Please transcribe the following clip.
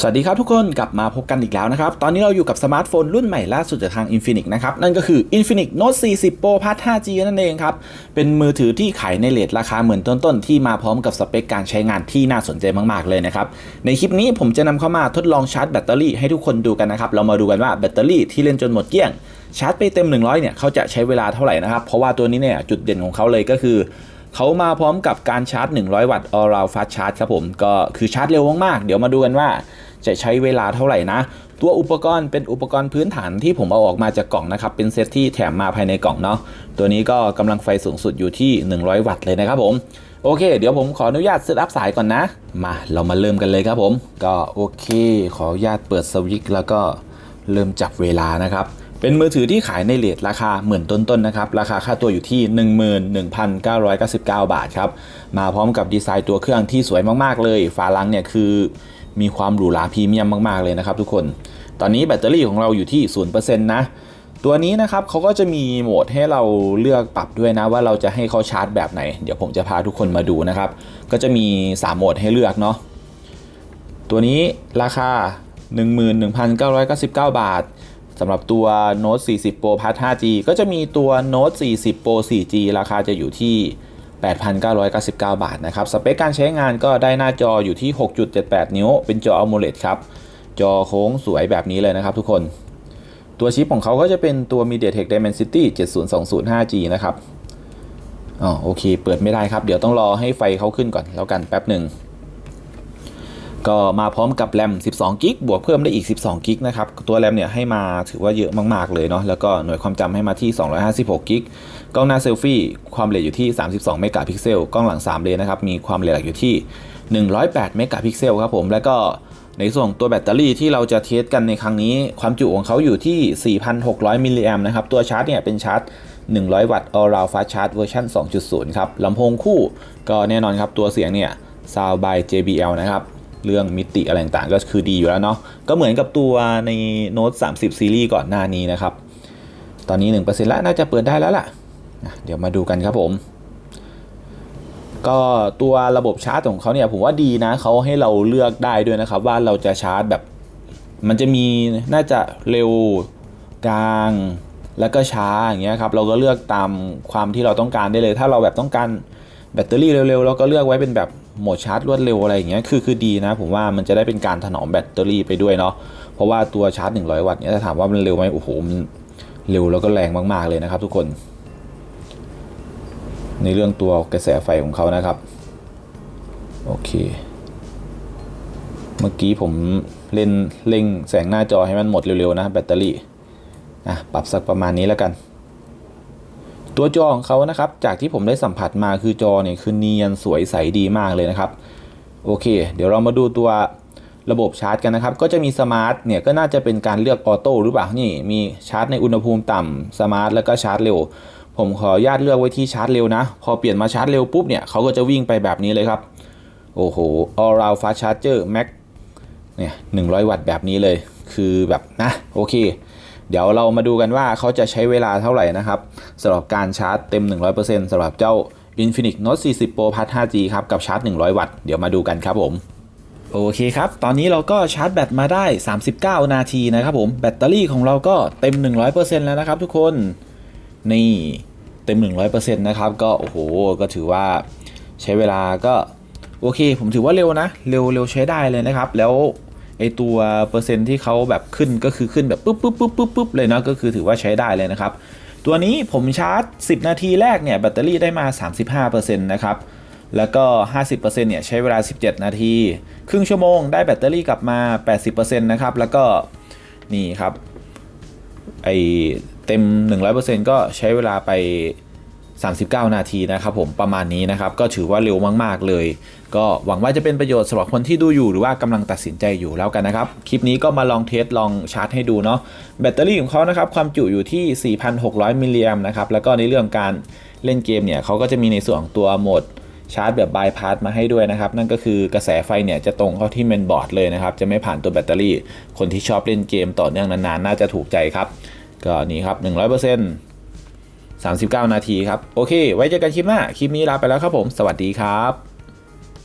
สวัสดีครับทุกคนกลับมาพบกันอีกแล้วนะครับ ตอนนี้เราอยู่กับสมาร์ทโฟนรุ่นใหม่ล่าสุดจากทาง Infinix นะครับ นั่นก็คือ Infinix Note 40 Pro Plus 5G นั่นเองครับ เป็นมือถือที่ขายในเลทราคาเหมือนต้นๆ ที่มาพร้อมกับสเปคการใช้งานที่น่าสนใจมากๆเลยนะครับ ในคลิปนี้ผมจะนำเข้ามาทดลองชาร์จแบตเตอรี่ให้ทุกคนดูกันนะครับ เรามาดูกันว่าแบตเตอรี่ที่เล่นจนหมดเกลี้ยงชาร์จไปเต็ม 100เนี่ยเขาจะใช้เวลาเท่าไหร่นะครับเพราะว่าตัวนี้เนี่ยจุดเด่นของเขาเลยก็คือเขามาพร้อมกับการชาร์จ 100 วัตต์ all round fast charge ครับผมก็คือชาร์จเร็วมากๆเดี๋ยวมาดูกันว่า จะใช้เวลาเท่าไหร่นะ ตัวอุปกรณ์เป็นอุปกรณ์พื้นฐานที่ผมเอาออกมาจากกล่องนะครับ เป็นเซตที่แถมมาภายในกล่องเนาะตัวนี้ก็กำลังไฟสูงสุดอยู่ที่ 100 วัตต์เลยนะครับผมโอเค เดี๋ยวผมขออนุญาตเซตอัพสายก่อนนะ มาเรามาเริ่มกันเลยครับผม ก็โอเค ขออนุญาตเปิดสวิตช์แล้วก็เริ่มจับเวลานะครับ เป็นมือถือที่ขายในเลทราคาหมื่นต้นๆนะครับ ราคาค่าตัวอยู่ที่ 11,999 บาทครับ มาพร้อมกับดีไซน์ตัวเครื่องที่สวยมากๆเลย ฝาลังเนี่ยคือมีความหรูหราพรีเมียมมากๆเลยนะครับทุกคน ตอนนี้แบตเตอรี่ของเราอยู่ที่ 0%นะ ตัวนี้นะครับเขาก็จะมีโหมดให้เราเลือกปรับด้วยนะว่าเราจะให้เขาชาร์จแบบไหน เดี๋ยวผมจะพาทุกคนมาดูนะครับ ก็จะมี 3 โหมดให้เลือกเนาะ ตัวนี้ราคา 11,999 บาท สำหรับตัว Note 40 Pro Plus 5G ก็จะมีตัว Note 40 Pro 4G ราคาจะอยู่ที่ 8,999 บาทนะครับ สเปคการใช้งานก็ได้หน้าจออยู่ที่ 6.78 นิ้ว เป็นจอ AMOLED ครับ จอโค้งสวยแบบนี้เลยนะครับทุกคน ตัวชิปของเขาก็จะเป็นตัว MediaTek Dimensity 7020 5G นะครับ อ๋อโอเค เปิดไม่ได้ครับ เดี๋ยวต้องรอให้ไฟเขาขึ้นก่อนแล้วกันแป๊บหนึ่ง ก็มาพร้อมกับแรม 12 กิกบวกเพิ่มได้อีก 12 กิกนะครับ ตัวแรมเนี่ยให้มาถือว่าเยอะมาก ๆ เลยเนาะ แล้วก็หน่วยความจำให้มาที่ 256 กิก กล้องหน้าเซลฟี่ความละเอียดอยู่ที่ 32 เมกะพิกเซล กล้องหลัง 3 เลนนะครับ มีความละเอียดอยู่ที่ 108 เมกะพิกเซลครับผม แล้วก็ในส่วนตัวแบตเตอรี่ที่เราจะเทสกันในครั้งนี้ ความจุของเขาอยู่ที่ 4,600 มิลลิแอมนะครับ ตัวชาร์จเนี่ยเป็นชาร์จ100 วัตต์ all round fast charge เวอร์ชัน2.0 ครับลำโพงคู่ก็แน่นอนครับตัวเสียงเนี่ย Sound by JBL นะครับ เรื่องมิติอะไรต่างๆก็คือดีอยู่แล้วเนาะก็เหมือนกับตัวใน Note 30 ซีรีส์ก่อนหน้านี้นะครับ ตอนนี้ 1%แล้วน่าจะเปิดได้แล้วล่ะอะ เดี๋ยวมาดูกันครับผม ก็ตัวระบบชาร์จของเขาเนี่ยผมว่าดีนะเขาให้เราเลือกได้ด้วยนะครับ ว่าเราจะชาร์จแบบ มันจะมีน่าจะเร็วกลางแล้วก็ช้าอย่างเงี้ยครับเราก็เลือกตามความที่เราต้องการได้เลย ถ้าเราแบบต้องการแบตเตอรี่เร็วๆเราก็เลือกไว้เป็นแบบ โหมดชาร์จรวดเร็วอะไรอย่างเงี้ยคือคือดีนะ ผมว่ามันจะได้เป็นการถนอมแบตเตอรี่ไปด้วยเนาะเพราะว่าตัวชาร์จ 100 วัตต์เนี่ยถ้าถามว่ามันเร็วไหมโอ้โหมันเร็วแล้วก็แรงมาก ๆ เลยนะครับทุกคน ในเรื่องตัวกระแสไฟของเขานะครับ โอเค เมื่อกี้ผมเล่นเร่งแสงหน้าจอให้มันหมดเร็ว ๆ นะแบตเตอรี่อะปรับสักประมาณนี้แล้วกัน ตัวจอของเขานะครับจากที่ผมได้สัมผัสมาคือจอเนี่ยคือเนียนสวยใสดีมากเลยนะครับโอเค เดี๋ยวเรามาดูตัวระบบชาร์จกันนะครับ ก็จะมีสมาร์ทเนี่ยก็น่าจะเป็นการเลือกออโต้หรือเปล่านี่มีชาร์จในอุณหภูมิต่ำสมาร์ทแล้วก็ชาร์จเร็ว ผมขออนุญาตเลือกไว้ที่ชาร์จเร็วนะ พอเปลี่ยนมาชาร์จเร็วปุ๊บเนี่ยเขาก็จะวิ่งไปแบบนี้เลยครับ โอ้โห all round fast charger max เนี่ย100 วัตต์แบบนี้เลย คือแบบนะโอเค เดี๋ยวเรามาดูกันว่าเขาจะใช้เวลาเท่าไหร่นะครับสำหรับการชาร์จเต็ม 100%สำหรับเจ้า Infinix Note 40 Pro Plus 5G ครับกับชาร์จ 100 วัตต์เดี๋ยวมาดูกันครับผมโอเคครับ ตอนนี้เราก็ชาร์จแบตมาได้ 39 นาทีนะครับผม แบตเตอรี่ของเราก็เต็ม 100%แล้วนะครับทุกคน นี่เต็ม 100%นะครับ ก็โอ้โห ก็ถือว่าใช้เวลาก็โอเค ผมถือว่าเร็วนะ เร็วเร็วใช้ได้เลยนะครับ แล้ว ไอตัวเปอร์เซ็นต์ที่เขาแบบขึ้นก็คือขึ้นแบบปุ๊บปุ๊บปุ๊บปุ๊บปุ๊บเลยเนาะก็คือถือว่าใช้ได้เลยนะครับ ตัวนี้ผมชาร์จ 10 นาทีแรกเนี่ยแบตเตอรี่ได้มา 35%นะครับแล้วก็ 50%เนี่ยใช้เวลา 17 นาที ครึ่งชั่วโมงได้แบตเตอรี่กลับมา 80%นะครับ แล้วก็นี่ครับไอเต็ม 100%ก็ใช้เวลาไป 39 นาทีนะครับผมประมาณนี้นะครับก็ถือว่าเร็วมากๆเลย ก็หวังว่าจะเป็นประโยชน์สำหรับคนที่ดูอยู่หรือว่ากำลังตัดสินใจอยู่แล้วกันนะครับ คลิปนี้ก็มาลองเทสลองชาร์จให้ดูเนาะแบตเตอรี่ของเขานะครับความจุอยู่ที่ 4,600 มิลลิแอมนะครับแล้วก็ในเรื่องการเล่นเกมเนี่ยเขาก็จะมีในส่วนของตัวโหมดชาร์จแบบบายพาสมาให้ด้วยนะครับ นั่นก็คือกระแสไฟเนี่ยจะตรงเข้าที่เมนบอร์ดเลยนะครับ จะไม่ผ่านตัวแบตเตอรี่ คนที่ชอบเล่นเกมต่อเนื่องนานๆ น่าจะถูกใจครับ ก็นี่ครับ 100% 39 นาทีครับ โอเค ไว้เจอกันคลิปหน้า คลิปนี้ลาไปแล้วครับผม สวัสดีครับ